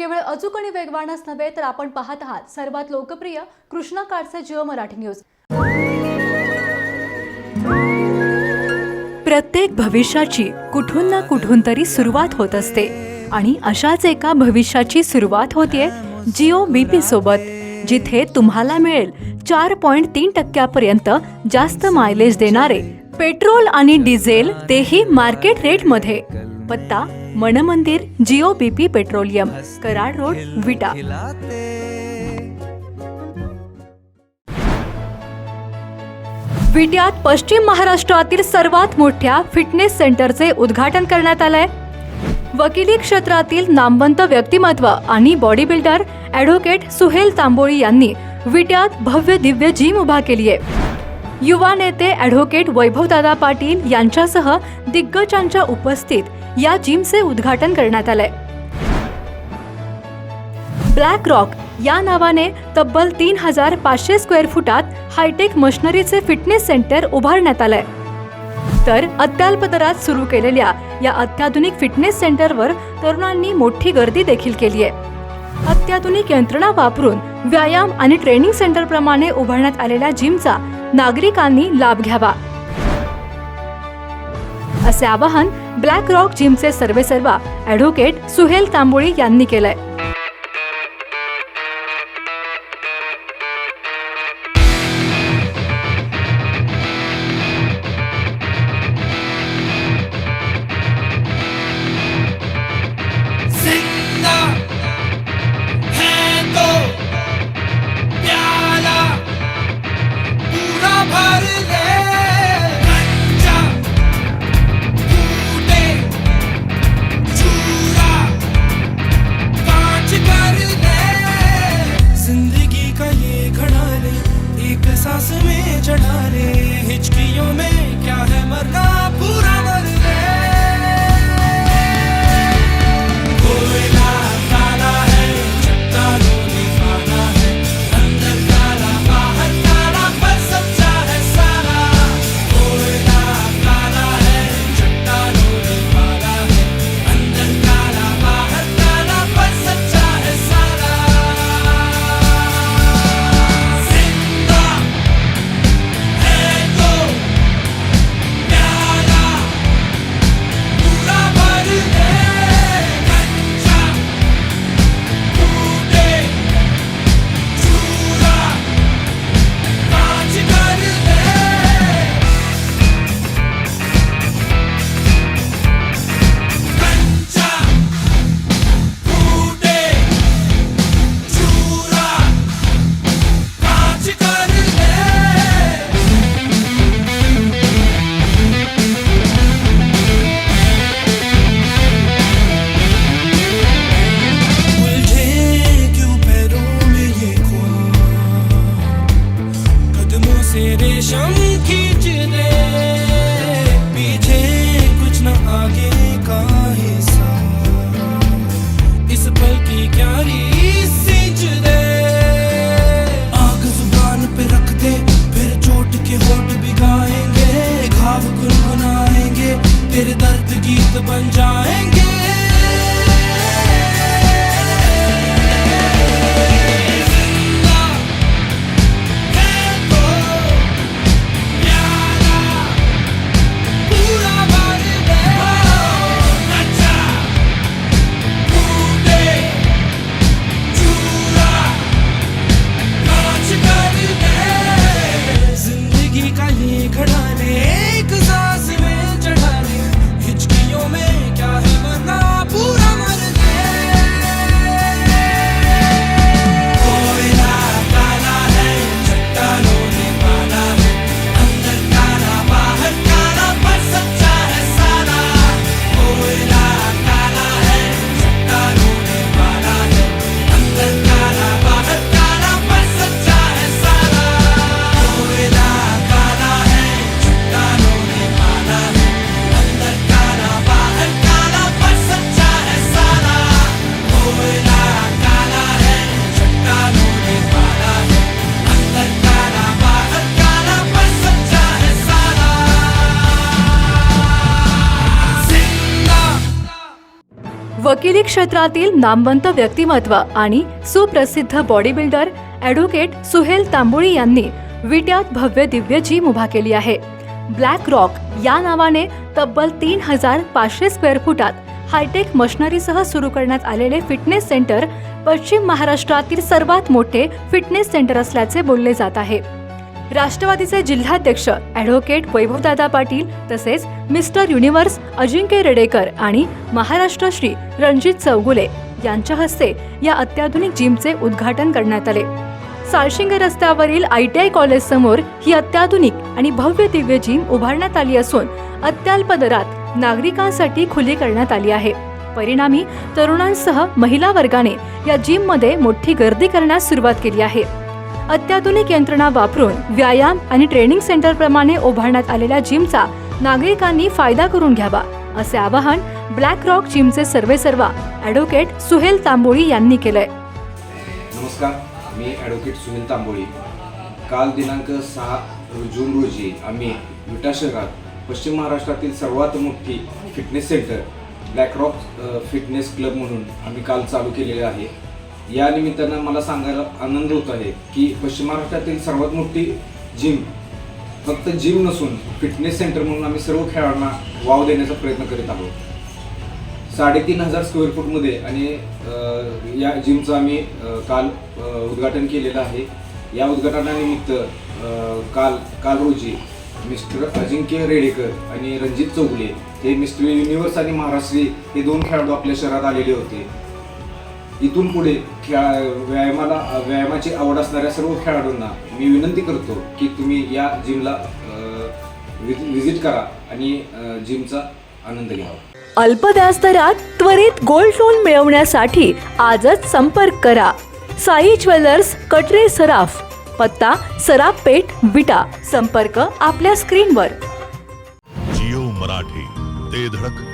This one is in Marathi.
केवळ अचूक आणि वेगवानच नव्हे तर आपण पाहत आहात सर्वात लोकप्रिय कृष्णा काडचे जिओ मराठी न्यूज. प्रत्येक भविष्याची कुठून ना कुठून तरी सुरुवात होत असते. आणि अशाच एका भविष्याची सुरुवात होतीये जिओ बीपी सोबत जिथे तुम्हाला मिळेल चार पॉइंट तीन टक्क्यापर्यंत जास्त मायलेज देणारे पेट्रोल आणि डिझेल तेही मार्केट रेटमध्ये पत्ता Manmandir Jio BP petroleum Karad road Vita. विट्यात पश्चिम महाराष्ट्रातील सर्वात मोठ्या फिटनेस सेंटरचे उद्घाटन करण्यात आलंय. वकिली क्षेत्रातील नामवंत व्यक्तिमत्व आणि body builder advocate Suhel Tamboli यांनी विट्यात भव्य दिव्य जिम उभा केली आहे युवा नेते ॲडव्होकेट वैभवदादा पाटील यांच्यासह दिग्गजांच्या उपस्थित या जिमचे उद्घाटन करण्यात आलंय. ब्लॅक रॉक या नावाने तब्बल तीन हजार पाचशे स्क्वेअर फुटात हायटेक मशनरीचे फिटनेस सेंटर उभारण्यात आलंय. तर अत्याल्प दरात सुरू केलेल्या या अत्याधुनिक फिटनेस सेंटरवर तरुणांनी मोठी गर्दी देखील केली आहे अत्याधुनिक यंत्रणा वापरून व्यायाम आणि ट्रेनिंग सेंटर प्रमाणे उभारण्यात आलेल्या जिमचा नागरिकांनी लाभ घ्यावा. असे आवाहन ब्लॅक रॉक जिमचे सर्वेसर्वा ॲडव्होकेट सुहेल तांबोळी यांनी केलंय. वकिली क्षेत्रातील नामवंत व्यक्तिमत्व आणि सुप्रसिद्ध body builder advocate Suhel Tamboli यांनी विट्यात भव्य दिव्य जिम उभा केली आहे. ब्लॅक रॉक या नावाने तब्बल तीन हजार पाचशे स्क्वेअर फुटात हायटेक मशनरीसह सुरू करण्यात आलेले फिटनेस सेंटर पश्चिम महाराष्ट्रातील सर्वात मोठे फिटनेस सेंटर असल्याचे बोलले जात आहे. राष्ट्रवादीचे जिल्हाध्यक्ष ॲडव्होकेट वैभवदादा पाटील तसेच मिस्टर युनिव्हर्स अजिंक्य रेडेकर आणि महाराष्ट्र श्री रणजित चौगुले यांच्या हस्ते या अत्याधुनिक जिमचे उद्घाटन करण्यात आले. साळशिंग रस्त्यावरील आय टी आय कॉलेज समोर ही अत्याधुनिक आणि भव्य दिव्य जिम उभारण्यात आली असून अत्यल्प दरात नागरिकांसाठी खुली करण्यात आली आहे. परिणामी तरुणांसह महिला वर्गाने या जिममध्ये मोठी गर्दी करण्यास सुरुवात केली आहे. अत्याधुनिक यंत्रणा वापरून व्यायाम आणि ट्रेनिंग सेंटर प्रमाणे उभारण्यात आलेल्या जिमचा नागरिकांनी फायदा करून घ्यावा असे आवाहन ब्लॅक रॉक जिमचे सर्वेसर्वा ॲडव्होकेट सुहेल तांबोळी यांनी केलंय. नमस्कार मी ॲडव्होकेट सुहेल तांबोळी. काल दिनांक सहा जून रोजी आम्ही विटा शहरात पश्चिम महाराष्ट्रातील सर्वात मोठी fitness centre Black Rock fitness club म्हणून आम्ही काल चालू केलेले आहे. या निमित्तानं मला सांगायला आनंद होत आहे की पश्चिम महाराष्ट्रातील सर्वात मोठी जिम फक्त जिम नसून फिटनेस सेंटर म्हणून आम्ही सर्व खेळाडूंना वाव देण्याचा प्रयत्न करीत आहोत. साडेतीन हजार स्क्वेअर फूटमध्ये आणि या जिमचं आम्ही काल उद्घाटन केलेलं आहे. या उद्घाटनानिमित्त काल काल रोजी मिस्टर अजिंक्य रेडेकर आणि रणजित चौगुले हे मिस्टर युनिव्हर्स आणि महाराष्ट्री हे दोन खेळाडू आपल्या शहरात आलेले होते. इथून पुढे खेळा व्यायामाला व्यायामाची आवड असणाऱ्या सर्व खेळाडूंना मी विनंती करतो की तुम्ही या जिमला विजिट करा आणि जिमचा आनंद घ्यावा. अल्प व्याजदरात त्वरित गोल्ड लोन मिळवण्यासाठी आजच संपर्क करा. साई ज्वेलर्स कटरे सराफ पत्ता सराफ पेठ विटा संपर्क आपल्या स्क्रीनवर. जिओ मराठी ते धडक.